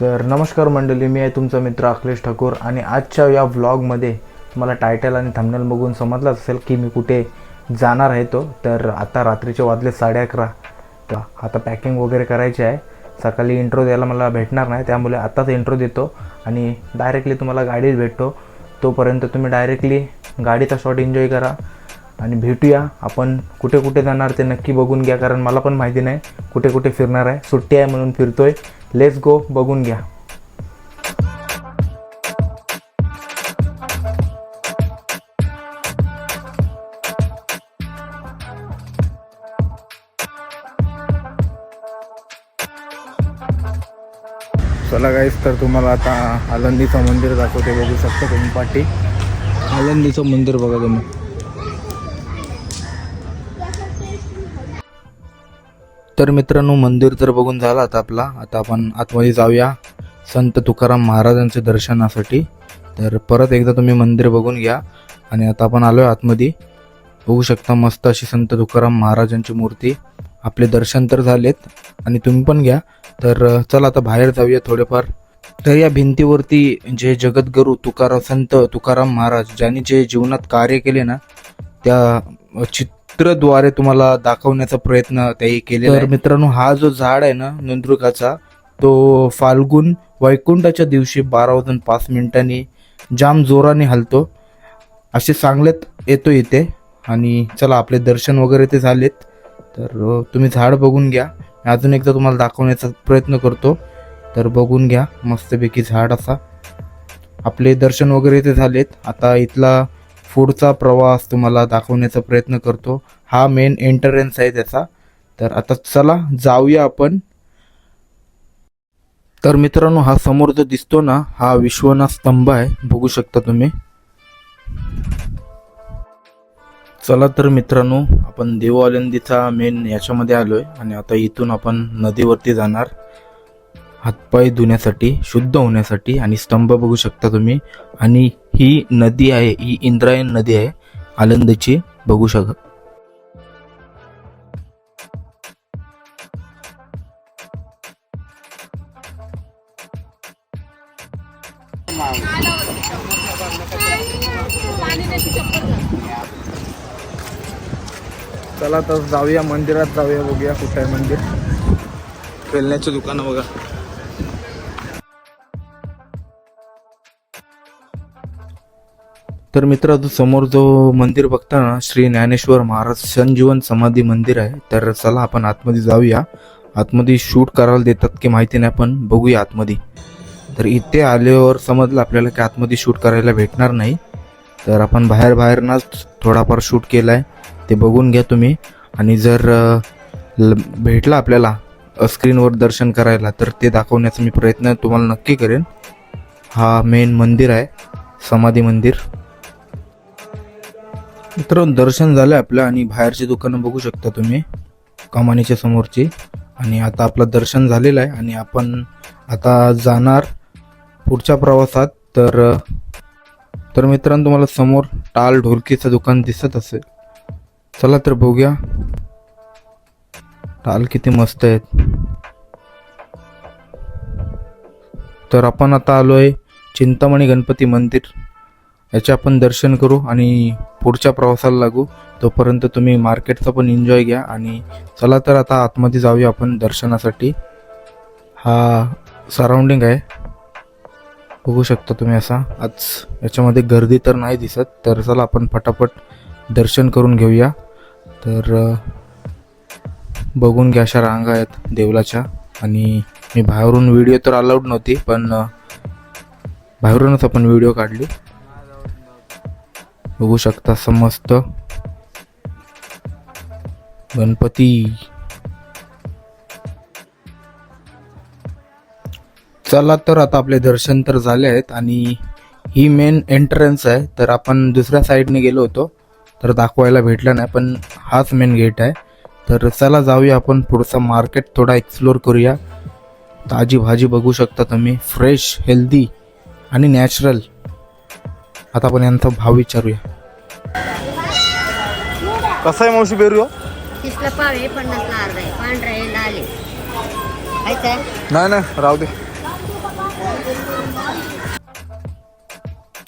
तर नमस्कार मंडळी मी आहे तुमचा मित्र अखिलेश ठाकूर आणि आजच्या या व्लॉगमध्ये तुम्हाला टायटल आणि थंबनेल बघून समजलं असेल की मी कुठे जाणार आहे तो. तर आता रात्रीचे वाजले साडे अकरा. तर आता पॅकिंग वगैरे करायची आहे. सकाळी इंट्रो द्यायला मला भेटणार नाही त्यामुळे आत्ताच इंट्रो देतो आणि डायरेक्टली तुम्हाला गाडीत भेटतो. तोपर्यंत तुम्ही डायरेक्टली गाडीचा शॉट एन्जॉय करा आणि भेटूया. आपण कुठे कुठे जाणार ते नक्की बघून घ्या कारण मला पण माहिती नाही कुठे कुठे फिरणार आहे. सुट्टी आहे म्हणून फिरतो आहे लेट्स गो बघून घ्या. चला गाईस तर तुम्हाला आता आलंदीचं मंदिर दाखवते बघू शकता तुम्ही पाठी. आलंदीचं मंदिर बघा तुम्ही. तर मित्रांनो मंदिर तर बघून झालं आता आपला. आता आपण आतमध्ये जाऊया संत तुकाराम महाराजांच्या दर्शनासाठी. तर परत एकदा तुम्ही मंदिर बघून घ्या. आणि आता आपण आलोय आतमध्ये. बघू शकता मस्त अशी संत तुकाराम महाराजांची मूर्ती. आपले दर्शन तर झालेत आणि तुम्ही पण घ्या. तर चला आता बाहेर जाऊया थोडेफार. तर या भिंतीवरती जे जगद्गुरू तुकाराम संत तुकाराम महाराज ज्यांनी जे जीवनात कार्य केले ना त्या चित चित्रद्वारे तुम्हाला दाखवण्याचा प्रयत्न त्याही केले तर मित्रांनो हा जो झाड आहे ना नंदुरकाचा तो फाल्गुन वैकुंठाच्या दिवशी बारा वाजून पाच मिनिटांनी जाम जोराने हलतो. असे सांगण्यात येतो इथे. आणि चला आपले दर्शन वगैरे ते झालेत. तर तुम्ही झाड बघून घ्या. मी अजून एकदा तुम्हाला दाखवण्याचा प्रयत्न करतो. तर बघून घ्या मस्तपैकी झाड असा. आपले दर्शन वगैरे ते झालेत. आता इथला पुढचा प्रवास तुम्हाला दाखवण्याचा प्रयत्न करतो. हा मेन एंटरन्स आहे त्याचा. तर आता चला जाऊया आपण. तर मित्रांनो हा समोर जो दिसतो ना हा विश्वनाथ स्तंभ आहे. बघू शकता तुम्ही. चला तर मित्रांनो आपण देवालंदीचा मेन याच्यामध्ये आलोय आणि आता इथून आपण नदीवरती जाणार. हातपाय धुण्यासाठी शुद्ध होण्यासाठी आणि स्तंभ बघू शकता तुम्ही. आणि ही नदी आहे ही इंद्रायण नदी आहे. आलंदची बघू शकता चला तर जाऊया मंदिरात जाऊया बघूया कुठे आहे मंदिर. खेळण्याचं दुकान बघा. तर मित्र समोर जो मंदिर बघता ना श्री ज्ञानेश्वर महाराज संजीवन समाधी मंदिर आहे तर चला आपण आतमध्ये जाऊया. आतमध्ये शूट करायला देतात की माहिती नाही पण बघूया आतमध्ये. तर इथे आल्यावर समजलं आपल्याला की आतमध्ये शूट करायला भेटणार नाही. तर आपण बाहेर बाहेरनंच थोडाफार शूट केला आहे ते बघून घ्या तुम्ही. आणि जर भेटला आपल्याला स्क्रीनवर दर्शन करायला तर ते दाखवण्याचा मी प्रयत्न तुम्हाला नक्की करेन. हा मेन मंदिर आहे समाधी मंदिर. मित्रांनो दर्शन झालं आपलं आणि बाहेरची दुकानं बघू शकता तुम्ही कमानीच्या समोरची. आणि आता आपलं दर्शन झालेलं आहे आणि आपण आता जाणार पुढच्या प्रवासात. तर तर मित्रांनो तुम्हाला समोर टाल ढोलकीचं दुकान दिसत असेल. चला तर बघूया. टाल किती मस्त आहेत. तर आपण आता आलो आहे चिंतामणी गणपती मंदिर. याचे आपण दर्शन करू आणि पुढच्या प्रवासाला लागू. तोपर्यंत तुम्ही मार्केटचा पण एन्जॉय घ्या आणि चला तर आता आतमध्ये जाऊया आपण दर्शनासाठी. हा सराउंडिंग आहे. बघू शकता तुम्ही असा. आज याच्यामध्ये गर्दी तर नाही दिसत तर चला आपण फटाफट दर्शन करून घेऊया. तर बघून घ्या अशा रांगा आहेत देवलाच्या आणि मी बाहेरून व्हिडिओ तर अलाउड नव्हती पण बाहेरूनच आपण व्हिडिओ काढली. बघू शकता समस्त. गणपती. चला तर आता आपले दर्शन तर झाले आहेत आणि ही मेन एंट्रन्स आहे. तर आपण दुसऱ्या साईडने गेलो होतो तर दाखवायला भेटला नाही पण हाच मेन गेट आहे. तर चला जाऊया आपण पुढचा मार्केट थोडा एक्सप्लोर करूया. ताजी भाजी बघू शकता तुम्ही. फ्रेश हेल्दी आणि नॅचरल आता आपण यांचा भाव विचारूया. कसा आहे मावशी पेरू? नाही राहू दे.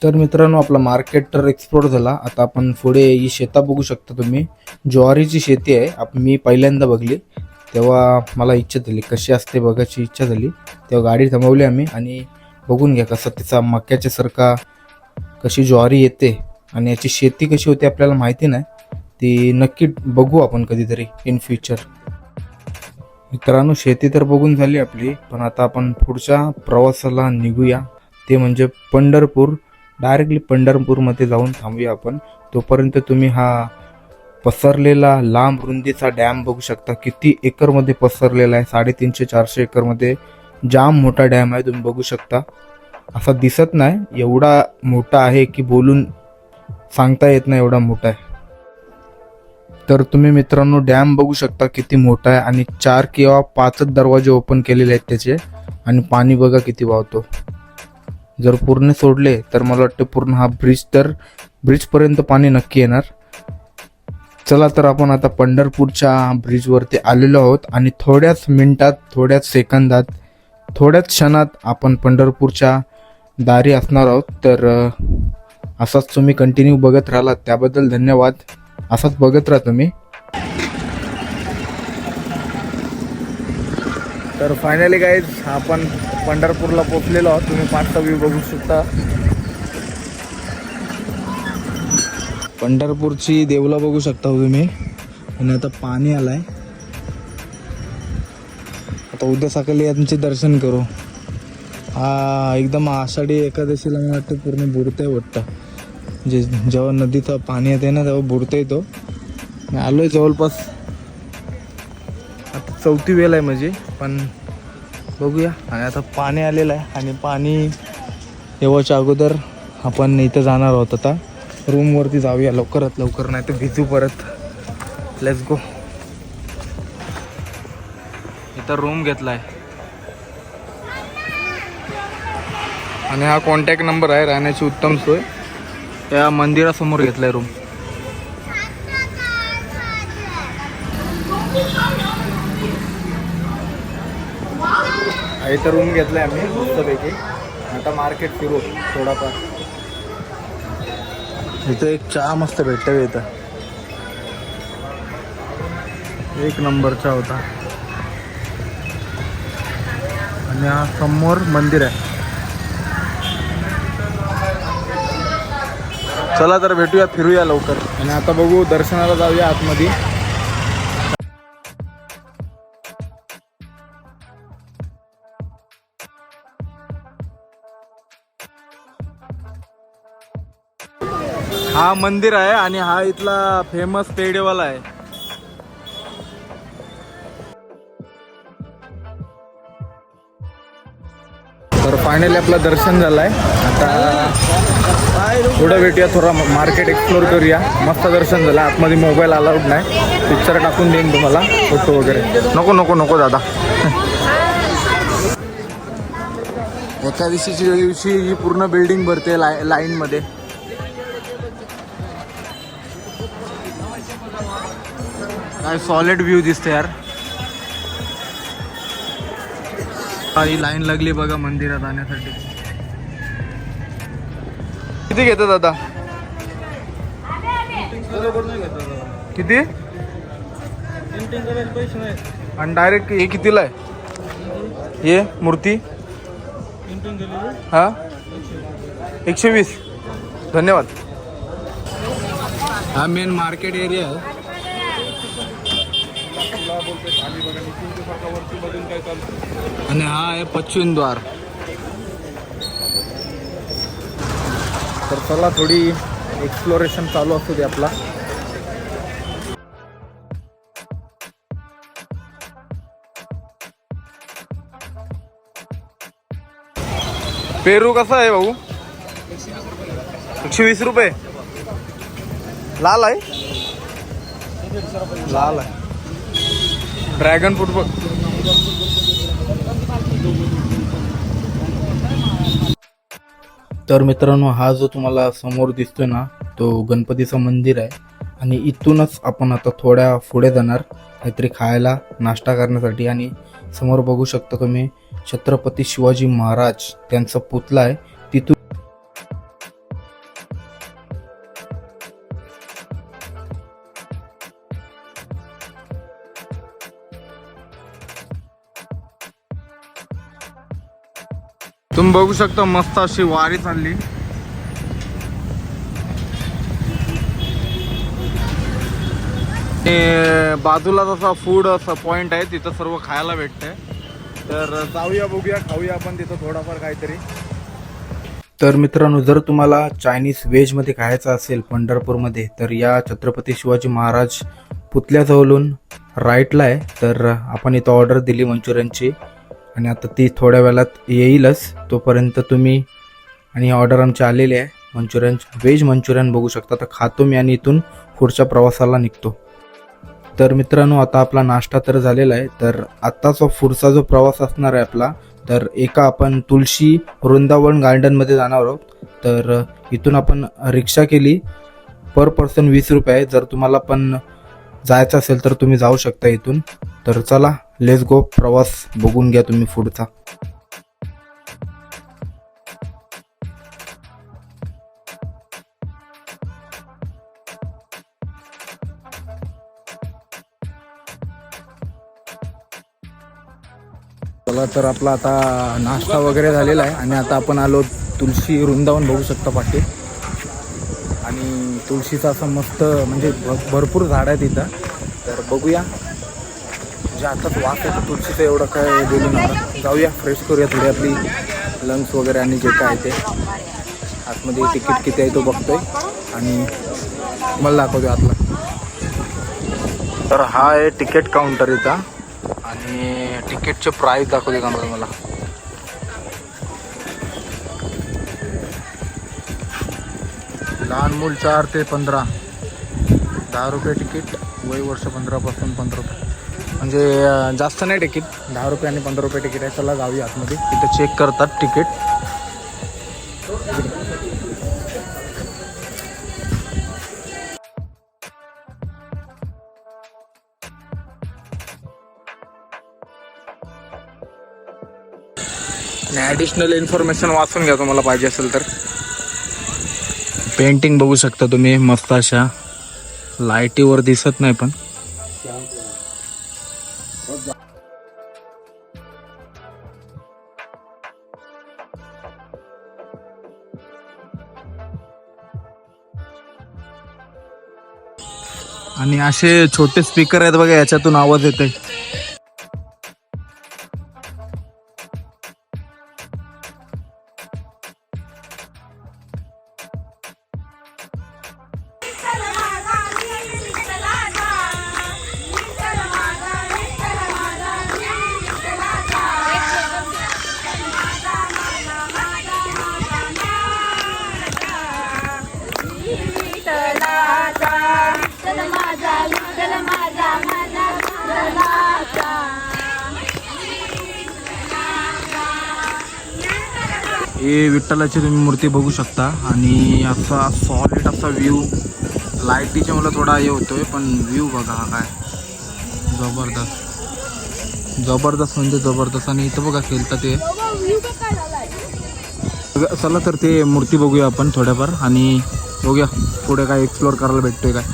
तर मित्रांनो आपला मार्केट तर एक्सप्लोर झाला. आता आपण पुढे ही शेता बघू शकता तुम्ही. ज्वारीची शेती आहे. मी पहिल्यांदा बघली. तेव्हा मला इच्छा झाली कशी असते बघायची इच्छा झाली तेव्हा गाडी थांबवली आम्ही आणि बघून घ्या कसं त्याचा मक्याच्या सारखा कशी ज्वारी येते आणि याची शेती कशी होते आपल्याला माहिती नाही. ती नक्की बघू आपण कधीतरी इन फ्युचर मित्रांनो शेती तर बघून झाली आपली पण आता आपण पुढच्या प्रवासाला निघूया. ते म्हणजे पंढरपूर. डायरेक्टली पंढरपूरमध्ये जाऊन थांबूया आपण. तोपर्यंत तुम्ही हा पसरलेला लांब रुंदीचा डॅम बघू शकता. किती एकरमध्ये पसरलेला आहे? साडेतीनशे चारशे एकरमध्ये जाम मोठा डॅम आहे तुम्ही बघू शकता. असा दिसत नाही. एवढा मोठा आहे की बोलून सांगता येत नाही एवढा मोठा आहे. तर तुम्ही मित्रांनो डॅम बघू शकता किती मोठा आहे आणि चार किंवा पाचच दरवाजे ओपन केलेले आहेत त्याचे. आणि पाणी बघा किती वाहतो. जर पूर्ण सोडले तर मला वाटतं पूर्ण हा ब्रिज तर ब्रिजपर्यंत पाणी नक्की येणार. चला तर आपण आता पंढरपूरच्या ब्रिजवरती आलेलो आहोत. आणि थोड्याच मिनिटात थोड्याच सेकंदात थोड्याच क्षणात आपण पंढरपूरच्या दारी असणार आहोत. तर असाच तुम्ही कंटिन्यू बघत राहिलात. त्याबद्दल धन्यवाद. असाच बघत राहा तुम्ही. तर फायनली गाईज आपण पंढरपूरला पोचलेलो आहोत. तुम्ही पाठचा व्ह्यू बघू शकता. पंढरपूरची देवला बघू शकता हो तुम्ही. आणि आता पाणी आलाय. आता उद्या सकाळी यांचे दर्शन करू. हा एकदम आषाढी एकादशीला मला वाटतं पूर्ण बुडतंय वाटतं. जे जेव्हा नदीचं पाणी येते ना तेव्हा बुडता येतो मी आहे जवळपास. आता चौथी वेळ आहे म्हणजे पण बघूया. आणि आता पाणी आलेलं आहे. आणि पाणी येवाच्या अगोदर आपण इथं जाणार आहोत आता. रूमवरती जाऊया लवकरात लवकर नाही तर भिजू परत. लेट्स गो इथं रूम घेतलाय. आणि हा कॉन्टॅक्ट नंबर आहे राहण्याची उत्तम सोय. या मंदिरासमोर घेतलाय रूम इथं रूम घेतलाय आम्ही मस्तपैकी. आता मार्केट फिरू थोडाफार. इथं एक चहा मस्त भेटतं इथं. एक नंबरचा होता. आणि हा समोर मंदिर आहे. चला तर भेटूया फिरूया लवकर. आणि आता बघू दर्शनाला जाऊया आतमध्ये. हा मंदिर आहे आणि हा इथला फेमस पेडेवाला आहे. तर फायनली आपलं दर्शन झालंय. आता पुढे भेटूया थोडा मार्केट एक्सप्लोर करूया. मस्त दर्शन झालं. आतमध्ये मोबाईल अलाउड नाही. पिक्चर टाकून देईन तुम्हाला फोटो वगैरे. नको नको नको दादा. एका दिवशीची दिवशी ही पूर्ण बिल्डिंग भरते लाय लाईनमध्ये काय सॉलिड व्ह्यू दिसते यार. हा, लाईन लागली बघा मंदिरात जाण्यासाठी किती घेतात दादा किती? आणि डायरेक्ट हे कितीला आहे? हे मूर्ती? हा? एकशे वीस. धन्यवाद. हा मेन मार्केट एरिया आहे. आणि हा आहे पश्चिम द्वार. तर चला थोडी एक्सप्लोरेशन चालू असू दे आपला. पेरू कसा आहे भाऊ? एकशे वीस रुपये. लाल आहे? लाल आहे. ड्रॅगन फ्रूट बघ तर मित्रांनो हा जो तुम्हाला समोर दिसतोय ना तो गणपतीचं मंदिर आहे. आणि इथूनच आपण आता थोड्या पुढे जाणार काहीतरी खायला नाश्ता करण्यासाठी. आणि समोर बघू शकता तुम्ही छत्रपती शिवाजी महाराज त्यांचा पुतला आहे. तिथून तुम्ही बघू शकता मस्त अशी वारी चालली. बाजूला जसा फूड असा पॉइंट आहे तिथं सर्व खायला भेटतंय. तर जाऊया बघूया खाऊया आपण तिथं थोडाफार काहीतरी. तर मित्रांनो जर तुम्हाला चायनीज व्हेजमध्ये खायचं असेल पंढरपूरमध्ये तर या छत्रपती शिवाजी महाराज पुतल्याजवळून राईटला आहे. तर आपण इथं ऑर्डर दिली मंचुरियनची. आणि आता ती थोड्या वेळात येईलच. तोपर्यंत तुम्ही आणि ऑर्डर आमची आलेली आहे. मंचुरियन व्हेज मंचुरियन बघू शकता. तर खातो मी आणि इथून पुढच्या प्रवासाला निघतो. तर मित्रांनो आता आपला नाश्ता तर झालेला आहे. तर आत्ताचा पुढचा जो प्रवास असणार आहे आपला तर एका आपण तुळशी वृंदावन गार्डनमध्ये जाणार आहोत. तर इथून आपण रिक्षा केली. पर पर्सन वीस रुपये आहे. जर तुम्हाला पण जायचं असेल तर तुम्ही जाऊ शकता इथून. तर चला लेस गो प्रवास बघून घ्या तुम्ही पुढचा. चला तर आपला आता नाश्ता वगैरे झालेला आहे आणि आता आपण आलो तुलसी वृंदावन बघू शकता पाठी आणि तुळशीचं असं मस्त म्हणजे भरपूर झाड आहेत इथं. तर बघूया. म्हणजे आताच वास आहे तुळशीचं एवढं काय बोलू नका. जाऊया फ्रेश करूया थोडी आपली लंग्स वगैरे आणि जे काय ते. आतमध्ये तिकीट किती आहे तो बघतोय. आणि मला दाखवतो आतला. तर हा आहे तिकीट काउंटर इथं. आणि तिकीटचे प्राईस दाखवते का मला? लहान मूल चार ते पंधरा. दहा रुपये तिकीट वय वर्ष पंधरापासून पंधरा रुपये. म्हणजे जास्त नाही तिकीट? दहा रुपये आणि पंधरा रुपये तिकीट आहे चला जाऊया आतमध्ये. तिथं चेक करतात तिकीट. आणि ॲडिशनल इन्फॉर्मेशन वाचून घ्या तुम्हाला पाहिजे असेल तर. पेंटिंग बघू शकता तुम्ही मस्त अशा लाईटीवर दिसत नाही पण. आणि असे छोटे स्पीकर आहेत बघा याच्यातून आवाज येते हे विठ्ठलाची तुम्ही मूर्ती बघू शकता. आणि असा सॉलिड असा व्ह्यू लाईटीचे मला थोडा हे होतोय पण व्ह्यू बघा हा काय. जबरदस्त. जबरदस्त म्हणजे जबरदस्त. आणि इथं बघा खेळतात ते. चला तर ते मूर्ती बघूया आपण थोड्याफार. आणि बघूया पुढे काय एक्सप्लोअर करायला भेटतोय काय.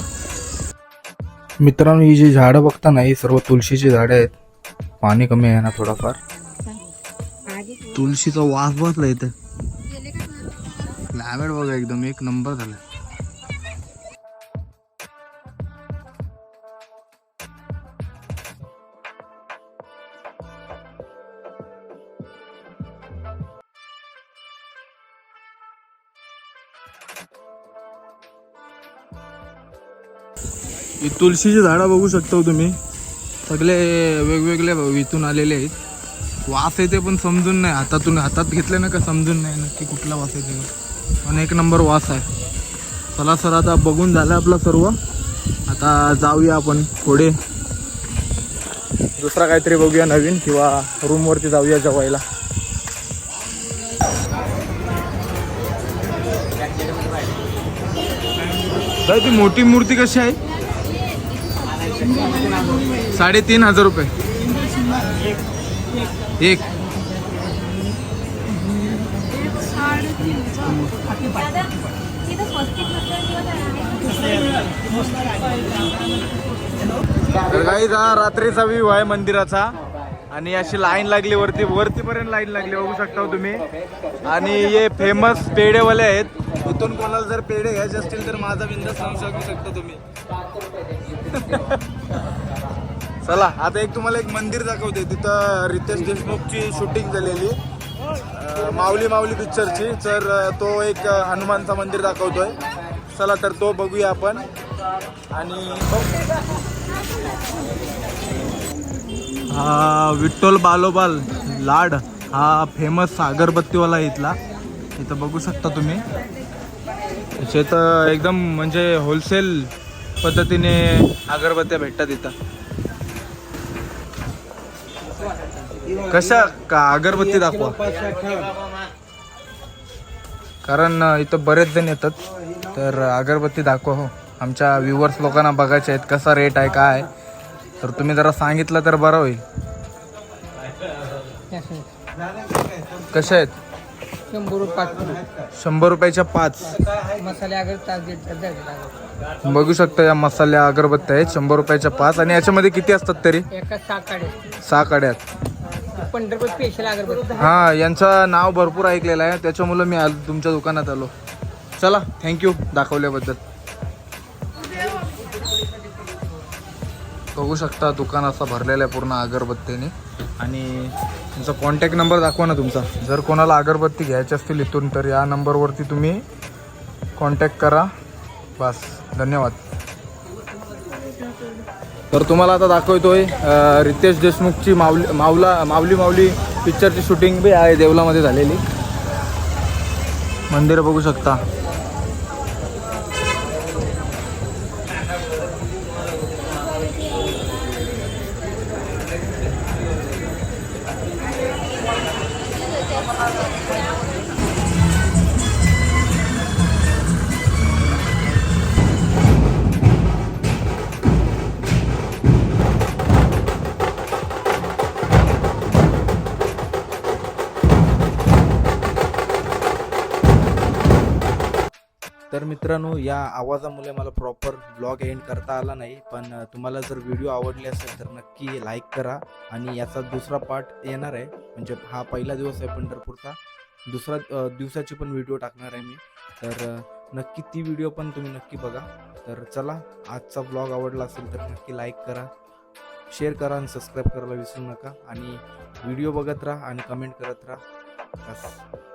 मित्रांनो ही जी झाडं बघता ना ही सर्व तुळशीची झाडं आहेत. पाणी कमी आहे ना थोडाफार. तुळशीचा वास बसला इथे. क्लायमेट बघा एकदम एक नंबर झाला. तुळशीची झाडं बघू शकता हो तुम्ही. सगळे वेगवेगळे इथून आलेले आहेत. वास येते पण समजून नाही. हातातून हातात घेतले ना का समजून नाही नक्की कुठला वास येते. पण एक नंबर वास आहे. चला सर आता बघून झालं आपलं सर्व. आता जाऊया आपण पुढे. दुसरा काहीतरी बघूया नवीन किंवा रूमवरती जाऊया जेवायला. ती मोठी मूर्ती कशी आहे? साडेतीन हजार रुपये. एक. तर काही रात्रीचा व्ह्यू आहे मंदिराचा. आणि अशी लाईन लागली वरती. वरतीपर्यंत लाईन लागली बघू शकता तुम्ही. आणि हे फेमस पेढेवाले आहेत. इथून कोणाला जर पेढे घ्यायचे असतील तर माझा बिंदा सांगू शकू शकता तुम्ही. चला आता एक तुम्हाला एक मंदिर दाखवते. तिथं रितेश देशमुखची शूटिंग झालेली. माऊली माऊली पिक्चरची तर तो एक हनुमानचा मंदिर दाखवतोय. चला तर तो बघूया आपण. आणि विठ्ठल बालोबाल लाड. हा फेमस अगरबत्तीवाला इथला. इथं बघू शकता तुम्ही. त्याचे तर एकदम म्हणजे होलसेल पद्धतीने अगरबत्त्या भेटतात इथं. कशा का अगरबत्ती दाखवा? कारण इथं बरेच जण येतात. तर अगरबत्ती दाखवा हो. आमच्या व्ह्युअर्स लोकांना बघायचे आहेत कसा रेट आहे काय आहे. तर तुम्ही जरा सांगितलं तर बरं होईल. कशा आहेत? शंभर रुपये शंभर रुपयाच्या पाच. मसाले अगर बघू शकता या मसाल्या अगरबत्त्या आहेत शंभर रुपयाच्या पाच. आणि याच्यामध्ये किती असतात तरी? एका सहा काढे सहा कड्यात पंढरपूर स्पेशल अगरबत्ती हा यांचं नाव भरपूर ऐकलेलं आहे. त्याच्यामुळे मी आलो तुमच्या दुकानात आलो. चला थँक्यू दाखवल्याबद्दल. बघू शकता दुकान असं भरलेलं आहे पूर्ण अगरबत्तीने. आणि तुमचा कॉन्टॅक्ट नंबर दाखवा ना तुमचा. जर कोणाला अगरबत्ती घ्यायची असतील इथून तर या नंबरवरती तुम्ही कॉन्टॅक्ट करा. बस. धन्यवाद. तर तुम्हाला आता दाखवतोय रितेश देशमुखची माऊली मावला माऊली माऊली पिक्चरची शूटिंग बी आहे देवलामध्ये झालेली. मंदिर बघू शकता. तर मित्रांनो या आवाजामुळे मला प्रॉपर ब्लॉग एंड करता आला नाही पण तुम्हाला जर व्हिडिओ आवडले असेल तर नक्की लाईक करा आणि याचा दुसरा पार्ट येणार आहे. म्हणजे हा पहिला दिवस आहे पंढरपूरचा. दुसरा दिवसाची पण व्हिडिओ टाकणार आहे मी. तर नक्की ती व्हिडिओ पण तुम्ही नक्की बघा. तर चला आजचा ब्लॉग आवडला असेल तर नक्की लाईक करा. शेअर करा आणि सबस्क्राईब करायला विसरू नका. आणि व्हिडिओ बघत राहा आणि कमेंट करत राहा. बस.